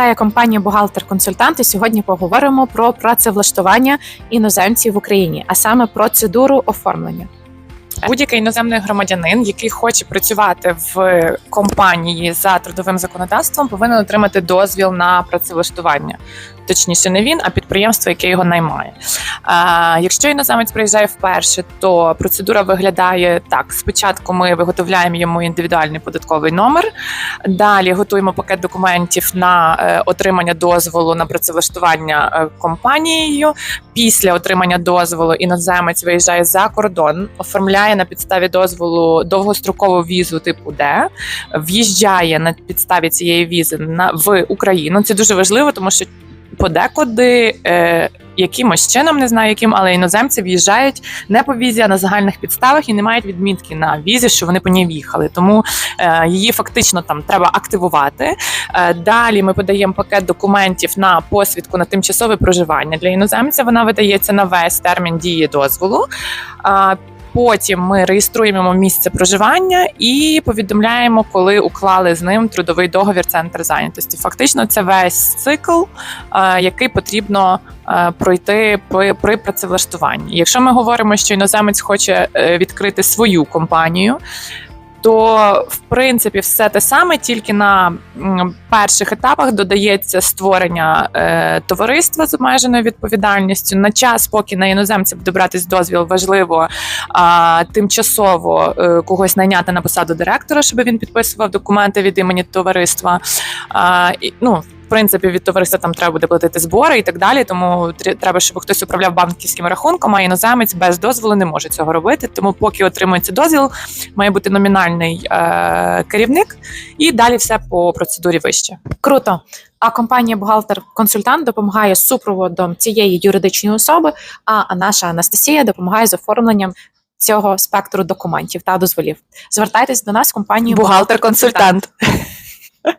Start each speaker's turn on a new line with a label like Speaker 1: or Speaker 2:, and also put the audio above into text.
Speaker 1: вітає компанія Бухгалтер-консультант. І сьогодні поговоримо про працевлаштування іноземців в Україні, а саме процедуру оформлення.
Speaker 2: Будь-який іноземний громадянин, який хоче працювати в компанії за трудовим законодавством, повинен отримати дозвіл на працевлаштування. Точніше, не він, а підприємство, яке його наймає. А, якщо іноземець приїжджає вперше, то процедура виглядає так: спочатку ми виготовляємо йому індивідуальний податковий номер, далі готуємо пакет документів на е, отримання дозволу на працевлаштування е, компанією. Після отримання дозволу іноземець виїжджає за кордон, оформляє на підставі дозволу довгострокову візу типу Д, в'їжджає на підставі цієї візи на в Україну. Це дуже важливо, тому що подекуди. Е, Якимось чином не знаю, яким, але іноземці в'їжджають не по візі, а на загальних підставах і не мають відмітки на візі, що вони по ній в'їхали. Тому е, її фактично там треба активувати. Е, далі ми подаємо пакет документів на посвідку на тимчасове проживання для іноземця. Вона видається на весь термін дії дозволу. Е, Потім ми реєструємо місце проживання і повідомляємо, коли уклали з ним трудовий договір центр зайнятості. Фактично, це весь цикл, е, який потрібно е, пройти при, працевлаштуванні. Якщо ми говоримо, що іноземець хоче е, відкрити свою компанію. То в принципі все те саме, тільки на перших етапах додається створення е, товариства з обмеженою відповідальністю. На час, поки на іноземця буде братись дозвіл, важливо а, тимчасово е, когось найняти на посаду директора, щоб він підписував документи від імені товариства. А, і, ну, принципі, від товариства там треба буде платити збори і так далі. Тому треба, щоб хтось управляв банківським рахунком, а іноземець без дозволу не може цього робити. Тому, поки отримується дозвіл, має бути номінальний е, керівник, і далі все по процедурі вище.
Speaker 1: Круто. А компанія Бухгалтер-консультант допомагає з супроводом цієї юридичної особи. А наша Анастасія допомагає з оформленням цього спектру документів та дозволів. Звертайтесь до нас в компанію
Speaker 2: Бухгалтер-консультант.